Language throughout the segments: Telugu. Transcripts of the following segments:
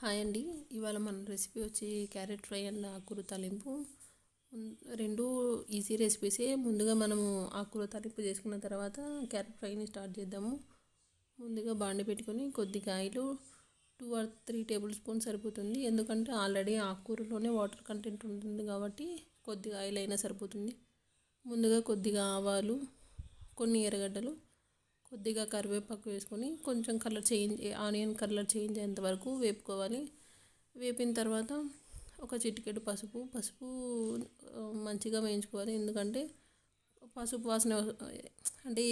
హాయ్ అండి. ఇవాళ మన రెసిపీ వచ్చి క్యారెట్ ఫ్రై అండ్ ఆకుకూర తాలింపు. రెండు ఈజీ రెసిపీసే. ముందుగా మనము ఆకుకూర తాలింపు చేసుకున్న తర్వాత క్యారెట్ ఫ్రైని స్టార్ట్ చేద్దాము. ముందుగా బాండి పెట్టుకొని కొద్దిగా oil two or three tablespoon సరిపోతుంది. ఎందుకంటే ఆల్రెడీ ఆకుకూరలోనే వాటర్ కంటెంట్ ఉంటుంది కాబట్టి కొద్దిగా ఆయిల్ అయినా సరిపోతుంది. ముందుగా కొద్దిగా ఆవాలు కొన్ని ఎర్రగడ్డలు కొద్దిగా కరివేపాకు వేసుకొని కొంచెం colour change onion colour change అయ్యేంత వరకు వేపుకోవాలి. వేపిన తర్వాత ఒక చిటికెడు పసుపు పసుపు మంచిగా వేయించుకోవాలి. ఎందుకంటే పసుపు వాసన అంటే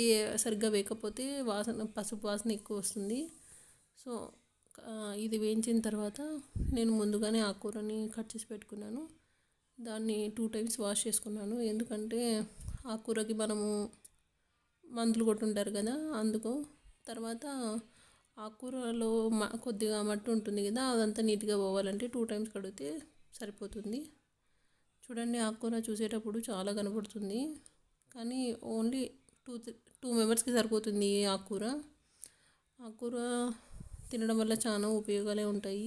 సరిగ్గా వేయకపోతే వాసన పసుపు వాసన ఎక్కువ వస్తుంది. సో ఇది వేయించిన తర్వాత నేను ముందుగానే ఆ కూరని కట్ చేసి పెట్టుకున్నాను. దాన్ని టూ టైమ్స్ వాష్ చేసుకున్నాను. ఎందుకంటే ఆ కూరకి మనము మందులు కొట్టుంటారు కదా అందుకు తర్వాత ఆకుకూరలో మ కొద్దిగా మట్టి ఉంటుంది కదా అదంతా నీట్గా పోవాలంటే టూ టైమ్స్ కడిగితే సరిపోతుంది. చూడండి ఆకుకూర చూసేటప్పుడు చాలా కనపడుతుంది. కానీ ఓన్లీ టూ టూ మెంబర్స్కి సరిపోతుంది ఈ ఆకుకూర. ఆకుకూర తినడం వల్ల చాలా ఉపయోగాలే ఉంటాయి.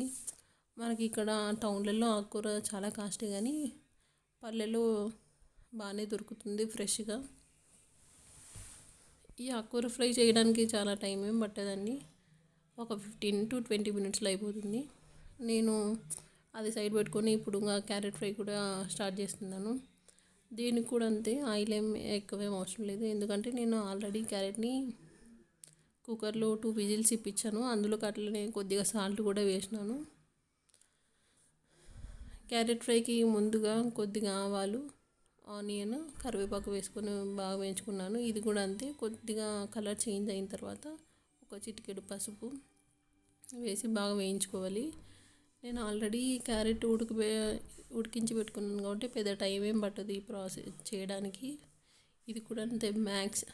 మనకి ఇక్కడ టౌన్లలో ఆకుకూర చాలా కాస్ట్ కానీ పల్లెలో బాగానే దొరుకుతుంది ఫ్రెష్గా. ఈ ఆకుకూర ఫ్రై చేయడానికి చాలా టైం ఏం పట్టదండి. ఒక ఫిఫ్టీన్ టు ట్వంటీ మినిట్స్లో అయిపోతుంది. నేను అది సైడ్ పెట్టుకొని ఇప్పుడు ఇంకా క్యారెట్ ఫ్రై కూడా స్టార్ట్ చేస్తున్నాను. దీనికి కూడా అంతే ఆయిల్ ఏం ఎక్కువేం అవసరం లేదు. ఎందుకంటే నేను ఆల్రెడీ క్యారెట్ని కుక్కర్లో టూ విజిల్స్ ఇప్పించాను. అందులోకి అట్లనే కొద్దిగా సాల్ట్ కూడా వేసినాను. క్యారెట్ ఫ్రైకి ముందుగా కొద్దిగా ఆవాలు ఆనియన్ కరివేపాకు వేసుకొని బాగా వేయించుకున్నాను. ఇది కూడా అంతే. కొద్దిగా కలర్ చేంజ్ అయిన తర్వాత ఒక చిటికెడు పసుపు వేసి బాగా వేయించుకోవాలి. నేను ఆల్రెడీ క్యారెట్ ఉడికి ఉడికించి పెట్టుకున్నాను కాబట్టి పెద్ద టైం ఏం పట్టదు ఈ ప్రాసెస్ చేయడానికి. ఇది కూడా అంతే మ్యాక్స్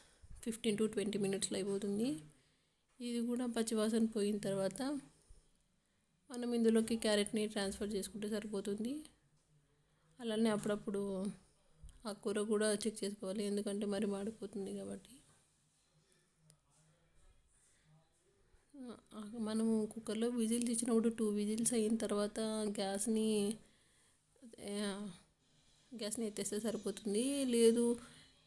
ఫిఫ్టీన్ టు ట్వంటీ మినిట్స్లో అయిపోతుంది. ఇది కూడా పచ్చివాసన పోయిన తర్వాత మనం ఇందులోకి క్యారెట్ని ట్రాన్స్ఫర్ చేసుకుంటే సరిపోతుంది. అలానే అప్పుడప్పుడు ఆ కూర కూడా చెక్ చేసుకోవాలి. ఎందుకంటే మరి మాడిపోతుంది కాబట్టి. మనము కుక్కర్లో విజిల్స్ ఇచ్చినప్పుడు టూ విజిల్స్ అయిన తర్వాత గ్యాస్ని గ్యాస్ని ఎత్తేస్తే సరిపోతుంది. లేదు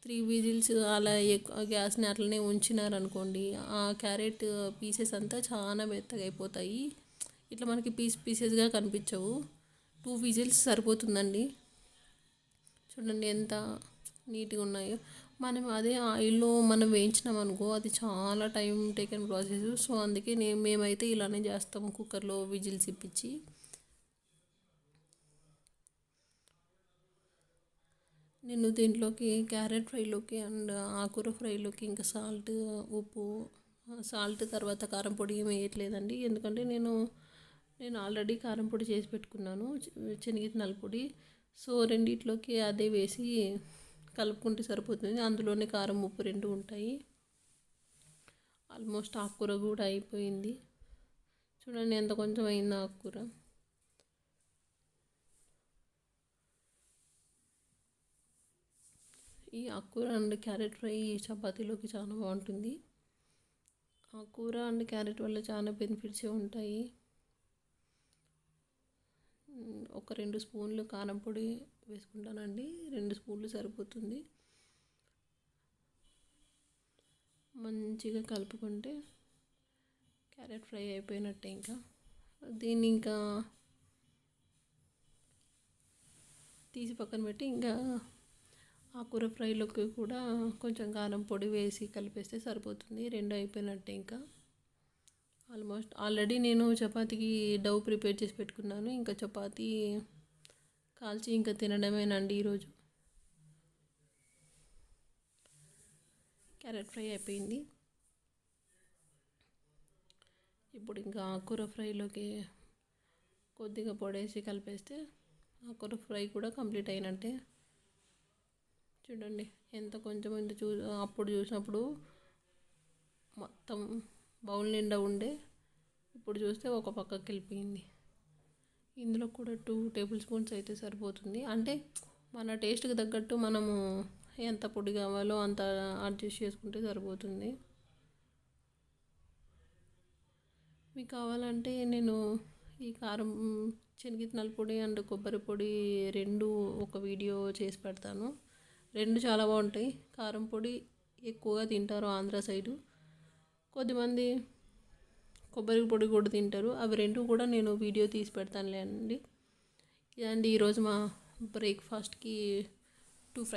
త్రీ విజిల్స్ అలా ఎక్కువ గ్యాస్ని అట్లనే ఉంచినారనుకోండి ఆ క్యారెట్ పీసెస్ అంతా చాలా మెత్తగా అయిపోతాయి ఇట్లా మనకి పీస్ పీసెస్గా కనిపించవు. టూ విజిల్స్ సరిపోతుందండి. చూడండి ఎంత నీట్గా ఉన్నాయో. మనం అదే ఆయిల్లో మనం వేయించినాం అనుకో అది చాలా టైం టేకన్ ప్రాసెస్. సో అందుకే నేను మేమైతే ఇలానే చేస్తాము కుక్కర్లో విజిల్స్ ఇప్పించి. నేను దీంట్లోకి క్యారెట్ ఫ్రైలోకి అండ్ ఆకుర ఫ్రైలోకి ఇంకా సాల్ట్ ఉప్పు సాల్ట్ తర్వాత కారం పొడి ఏమి వేయట్లేదండి. ఎందుకంటే నేను నేను ఆల్రెడీ కారం పొడి చేసి పెట్టుకున్నాను. శనగిత్తనాల పొడి. సో రెండిట్లోకి అదే వేసి కలుపుకుంటే సరిపోతుంది. అందులోనే కారం ఉప్పు రెండు ఉంటాయి. ఆల్మోస్ట్ ఆకుకూర కూడా అయిపోయింది. చూడండి ఎంత కొంచెం అయింది ఆకుకూర ఈ ఆకుకూర అండ్ క్యారెట్ ఫ్రై చపాతీలోకి చాలా బాగుంటుంది. ఆకుకూర అండ్ క్యారెట్ వల్ల చాలా బెనిఫిట్స్ ఉంటాయి. ఒక రెండు స్పూన్లు కారంపొడి వేసుకుంటానండి. రెండు స్పూన్లు సరిపోతుంది. మంచిగా కలుపుకుంటే క్యారెట్ ఫ్రై అయిపోయినట్టే ఇంకా. దీన్ని ఇంకా తీసి పక్కన పెట్టి ఇంకా ఆకుకూర ఫ్రైలోకి కూడా కొంచెం కారం పొడి వేసి కలిపేస్తే సరిపోతుంది. రెండు అయిపోయినట్టే ఇంకా. ఆల్మోస్ట్ ఆల్రెడీ నేను చపాతీకి డవ్ ప్రిపేర్ చేసి పెట్టుకున్నాను. ఇంకా చపాతీ కాల్చి ఇంకా తినడమేనండి ఈరోజు. క్యారెట్ ఫ్రై అయిపోయింది. ఇప్పుడు ఇంకా ఆకుకూర ఫ్రైలోకి కొద్దిగా పొడేసి కలిపేస్తే ఆకుకూర ఫ్రై కూడా కంప్లీట్ అయినట్టే. చూడండి ఎంత కొంచెం ఇంత చూ అప్పుడు చూసినప్పుడు మొత్తం బౌల్ నిండా ఉండే. ఇప్పుడు చూస్తే ఒక పక్కకి వెళ్ళిపోయింది. ఇందులో కూడా టూ టేబుల్ స్పూన్స్ అయితే సరిపోతుంది. అంటే మన టేస్ట్కి తగ్గట్టు మనము ఎంత పొడి కావాలో అంత అడ్జస్ట్ చేసుకుంటే సరిపోతుంది. మీకు కావాలంటే నేను ఈ కారం శనగిత్తనాల పొడి అండ్ కొబ్బరి పొడి రెండు ఒక వీడియో చేసి పెడతాను. రెండు చాలా బాగుంటాయి. కారం పొడి ఎక్కువగా తింటారు ఆంధ్ర సైడు. కొద్దిమంది కొబ్బరి పొడి కూడా తింటారు. అవి రెండు కూడా నేను వీడియో తీసి పెడతానులే అండి. ఇదండి ఈరోజు మా బ్రేక్ఫాస్ట్కి టూ ఫ్రై